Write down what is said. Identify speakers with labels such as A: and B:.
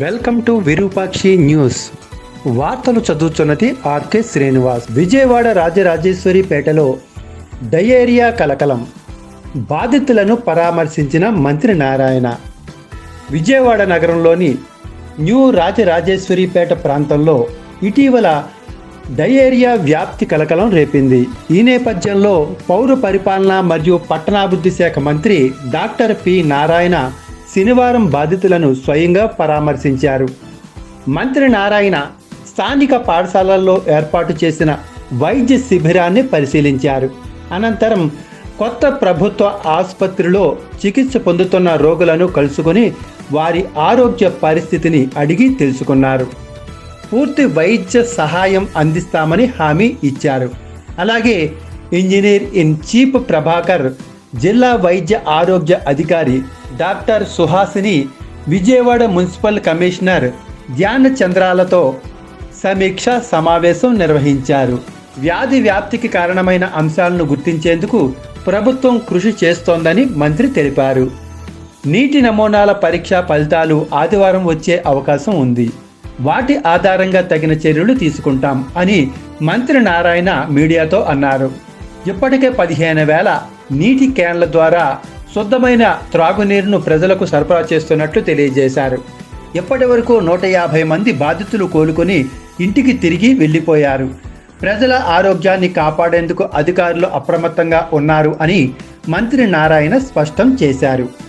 A: Welcome to Virupakshi news. వార్తలు చదువుతున్నది RK Srinivas. Vijayawada Rajarajeshwari పేటలో డయేరియా కలకలం. బాధితులను పరామర్శించిన మంత్రి నారాయణ. విజయవాడ నగరంలోని న్యూ రాజరాజేశ్వరిపేట ప్రాంతంలో ఇటీవల డయేరియా వ్యాప్తి కలకలం రేపింది. ఈ నేపథ్యంలో పౌర పరిపాలన మరియు పట్టణాభివృద్ధి శాఖ మంత్రి డాక్టర్ పి నారాయణ శనివారం బాధితులను స్వయంగా పరామర్శించారు. మంత్రి నారాయణ స్థానిక పాఠశాలల్లో ఏర్పాటు చేసిన వైద్య శిబిరాన్ని పరిశీలించారు. అనంతరం కొత్త ప్రభుత్వ ఆసుపత్రిలో చికిత్స పొందుతున్న రోగులను కలుసుకొని వారి ఆరోగ్య పరిస్థితిని అడిగి తెలుసుకున్నారు. పూర్తి వైద్య సహాయం అందిస్తామని హామీ ఇచ్చారు. అలాగే ఇంజనీర్ ఇన్ చీఫ్ ప్రభాకర్ జిల్లా వైద్య ఆరోగ్య అధికారి doctor Suhasini Vijayawada municipal commissioner Dhyana చంద్రాలతో సమీక్ష సమావేశం నిర్వహించారు. వ్యాధి వ్యాప్తికి కారణమైన అంశాలను గుర్తించేందుకు ప్రభుత్వం కృషి చేస్తోందని మంత్రి తెలిపారు. నీటి నమూనాల పరీక్ష ఫలితాలు ఆదివారం వచ్చే అవకాశం ఉంది. వాటి ఆధారంగా తగిన చర్యలు తీసుకుంటాం అని మంత్రి నారాయణ మీడియాతో అన్నారు. ఇప్పటికే పదిహేను వేల నీటి క్యాన్ల ద్వారా శుద్ధమైన త్రాగునీరును ప్రజలకు సరఫరా చేస్తున్నట్లు తెలియజేశారు. ఇప్పటి వరకు నూట యాభై మంది బాధితులు కోలుకొని ఇంటికి తిరిగి వెళ్ళిపోయారు. ప్రజల ఆరోగ్యాన్ని కాపాడేందుకు అధికారులు అప్రమత్తంగా ఉన్నారు అని మంత్రి నారాయణ స్పష్టం చేశారు.